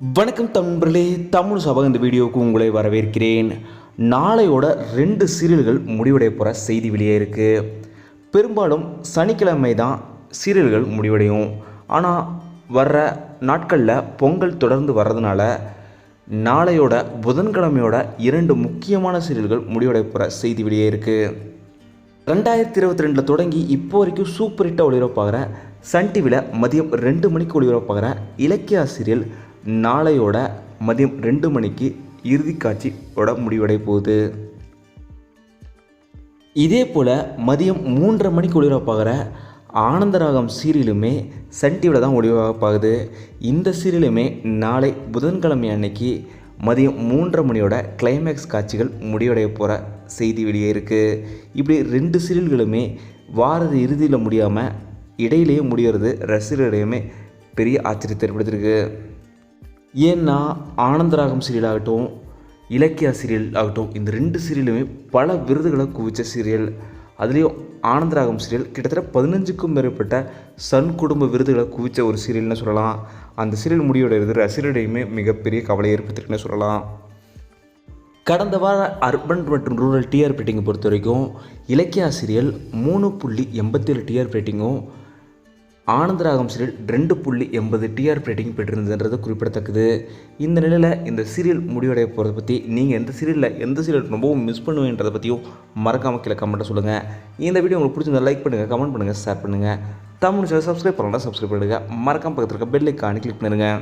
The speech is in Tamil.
வணக்கம் தம்பர்களே தமிழ் சபா இந்த வீடியோவுக்கு உங்களை வரவேற்கிறேன். நாளையோட ரெண்டு சீரியல்கள் முடிவடைய போகிற செய்தி வெளியே இருக்குது பெரும்பாலும் சனிக்கிழமை தான் சீரியல்கள் முடிவடையும். ஆனால் வர்ற நாட்களில் பொங்கல் தொடர்ந்து வர்றதுனால நாளையோட புதன்கிழமையோட இரண்டு முக்கியமான சீரியல்கள் முடிவடைய போகிற செய்தி வெளியே இருக்குது ரெண்டாயிரத்தி இருபத்தி ரெண்டில் தொடங்கி இப்போ வரைக்கும் சூப்பர் ஹிட்டாக ஒளிபரப்பாகிற சன் டிவியில் மதியம் ரெண்டு மணிக்கு ஒளிபரப்பாகிற இலக்கிய சீரியல் நாளையோட மதியம் ரெண்டு மணிக்கு இறுதி காட்சியோட முடிவடை போகுது. இதே போல் மதியம் மூன்றரை மணிக்கு ஒளிபரப்பாகிற ஆனந்தராகம் சீரியலுமே சன் டிவியில் தான் ஒளிபரப்பாகுது இந்த சீரியலுமே நாளை புதன்கிழமை அன்னைக்கு மதியம் மூன்றரை மணியோட கிளைமேக்ஸ் காட்சிகள் முடிவடைய போகிற செய்தி வெளியே இருக்குது இப்படி ரெண்டு சீரியல்களுமே வாரது இறுதியில் முடியாமல் இடையிலேயே முடிகிறது ரசிகர்களிடையுமே பெரிய ஆச்சரியத்தை ஏற்படுத்தியிருக்கு. ஏன்னா ஆனந்தராகம் சீரியல் ஆகட்டும் இலக்கியா சீரியல் ஆகட்டும் இந்த ரெண்டு சீரியலுமே பல விருதுகளை குவிச்ச சீரியல். அதுலேயும் ஆனந்தராகம் சீரியல் கிட்டத்தட்ட பதினஞ்சுக்கும் மேற்பட்ட சன் குடும்ப விருதுகளை குவிச்ச ஒரு சீரியல்னு சொல்லலாம். அந்த சீரியல் முடிவடைகிறது ரசிகர்களிடையுமே மிகப்பெரிய கவலை ஏற்படுத்திருக்குன்னு சொல்லலாம். கடந்த வார அர்பன் மற்றும் ரூரல் டிஆர் ரேட்டிங்கை பொறுத்த வரைக்கும் இலக்கியா சீரியல் மூணு புள்ளி எண்பத்தேழு டிஆர் ரேட்டிங்கும் ஆனந்தராகம் சீரியல் ரெண்டு புள்ளி எண்பது டிஆர் ரேட்டிங் பெற்றிருந்ததுன்றது குறிப்பிடத்தக்கது. இந்த நிலையில் இந்த சீரியல் முடிவடைய போகிறத பற்றி நீங்கள் எந்த சீரியலில் எந்த சீரியல் ரொம்பவும் மிஸ் பண்ணுவீங்கிறத பற்றியும் மறக்காமல் கீழே கமெண்ட்டை சொல்லுங்கள் இந்த வீடியோ உங்களுக்கு பிடிச்சிருந்தா லைக் பண்ணுங்கள் கமெண்ட் பண்ணுங்கள் ஷேர் பண்ணுங்கள் தமிழ் சேனல் சப்ஸ்கிரைப் பண்ணலாம் சப்ஸ்கிரைப் பண்ணுங்கள் மறக்காமல் பக்கத்தில் இருக்க பெல் ஐக்கானு கிளிக் பண்ணுங்கள்